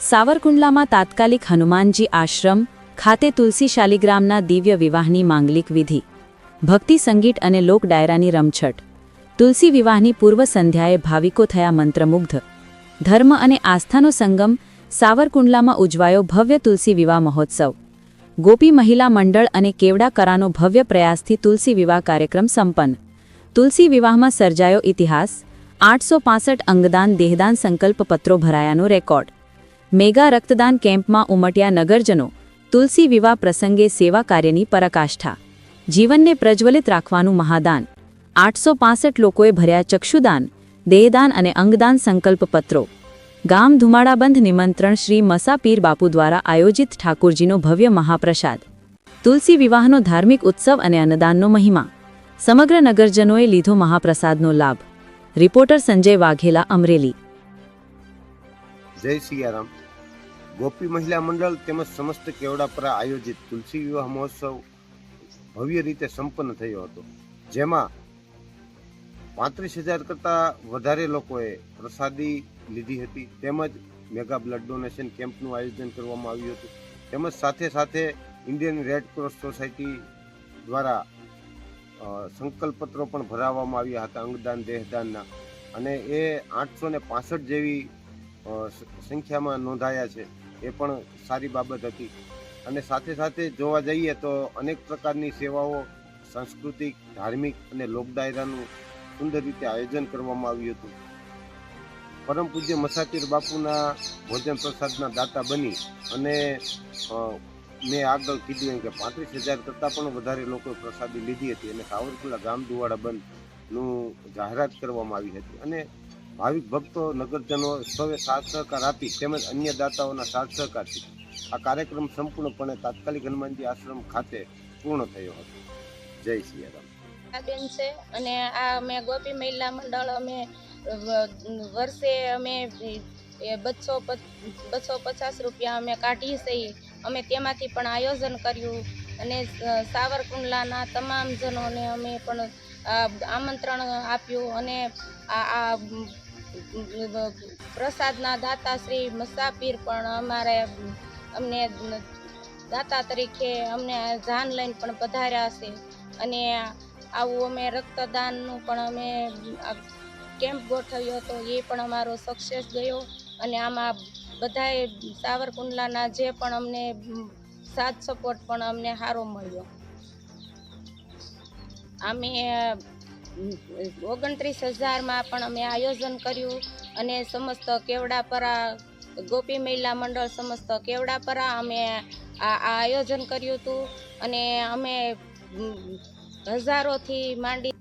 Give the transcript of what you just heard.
સાવરકુંડલામાં તાત્કાલિક હનુમાનજી આશ્રમ ખાતે તુલસી શાલિગ્રામના દિવ્ય વિવાહની માંગલિક વિધિ, ભક્તિ સંગીત અને લોક ડાયરાની રમછટ. તુલસી વિવાહની પૂર્વ સંધ્યાએ ભાવિકો થયા મંત્રમુગ્ધ. ધર્મ અને આસ્થાનો સંગમ સાવરકુંડલામાં ઉજવાયો ભવ્ય તુલસી વિવાહ મહોત્સવ. ગોપી મહિલા મંડળ અને કેવડા કરાનો ભવ્ય પ્રયાસથી તુલસી વિવાહ કાર્યક્રમ સંપન્ન. તુલસી વિવાહમાં સર્જાયો ઇતિહાસ, આઠસો અંગદાન દેહદાન સંકલ્પ પત્રો ભરાયાનો રેકોર્ડ. મેગા રક્તદાન કેમ્પમાં ઉમટ્યા નગરજનો તુલસી વિવાહ પ્રસંગે સેવા કાર્યની પરાકાષ્ઠા. જીવનને પ્રજ્વલિત રાખવાનું મહાદાન. આઠસો લોકોએ ભર્યા ચક્ષુદાન, દેહદાન અને અંગદાન સંકલ્પ પત્રો. ગામ ધુમાડાબંધ નિમંત્રણ શ્રી મસાપીર બાપુ દ્વારા આયોજિત ઠાકુરજીનો ભવ્ય મહાપ્રસાદ. તુલસી વિવાહનો ધાર્મિક ઉત્સવ અને અન્નદાનનો મહિમા. સમગ્ર નગરજનોએ લીધો મહાપ્રસાદનો લાભ. રિપોર્ટર સંજય વાઘેલા અમરેલી. જય સિયારામ. ગોપી મહિલા મંડળ તેમજ સમસ્ત કેવડાપરા આયોજિત તુલસી વિવાહ મહોત્સવ ભવ્ય રીતે સંપન્ન થયો હતો. જેમાં પાંત્રીસ હજાર કરતાં વધારે લોકોએ પ્રસાદી લીધી હતી. તેમજ મેગા બ્લડ ડોનેશન કેમ્પનું આયોજન કરવામાં આવ્યું હતું. તેમજ સાથે સાથે ઇન્ડિયન રેડ ક્રોસ સોસાયટી દ્વારા સંકલ્પપત્રો પણ ભરાવવામાં આવ્યા હતા અંગદાન, દેહદાનના. અને એ આઠસો ને પાસઠ જેવી સંખ્યામાં નોંધાયા છે, એ પણ સારી બાબત હતી. અને સાથે સાથે જોવા જઈએ તો અનેક પ્રકારની સેવાઓ, સાંસ્કૃતિક, ધાર્મિક અને લોક ડાયરાનું સુંદર રીતે આયોજન કરવામાં આવ્યું હતું. પરમ પૂજ્ય મસાતીર બાપુના ભોજન પ્રસાદના દાતા બની અને મેં આગળ કીધું એમ કે પાંત્રીસ હજાર કરતાં પણ વધારે લોકોએ પ્રસાદી લીધી હતી અને સાવરકુલા ગામ દુવાડા બંધનું જાહેરાત કરવામાં આવી હતી. અને ભાવિક ભક્તો નગરજનો સૌએ સાથ સહકાર આપી તેમજ અન્ય દાતાઓના સાથ સહકારથી આ કાર્યક્રમ સંપૂર્ણપણે તાત્કાલિક હનુમાનજી આશ્રમ ખાતે પૂર્ણ થયો હતો. જય સિયારામ આ બેન છે અને આ અમે ગોપી મહિલા મંડળ અમે વર્ષે અમે બસો બસો પચાસ રૂપિયા અમે કાઢી છીએ અમે તેમાંથી પણ આયોજન કર્યું અને સાવરકુંડલાના તમામ જનોને અમે પણ આમંત્રણ આપ્યું અને આ પ્રસાદના દાતા શ્રી મસાપીર પણ અમારે, અમને દાતા તરીકે અમને જાન લઈને પણ પધાર્યા છે અને આવું અમે રક્તદાનનું પણ અમે કેમ્પ ગોઠવ્યો હતો, એ પણ અમારો સક્સેસ ગયો. અને આમાં બધાએ સાવરકુંડલાના જે પણ અમને સાથ સપોર્ટ પણ અમને સારો મળ્યો. અમે ઓગણત્રીસ હજારમાં પણ અમે આયોજન કર્યું અને સમસ્ત કેવડાપરા, ગોપી મહિલા મંડળ સમસ્ત કેવડાપરા અમે આ આયોજન કર્યું હતું અને અમે હજારોથી માંડી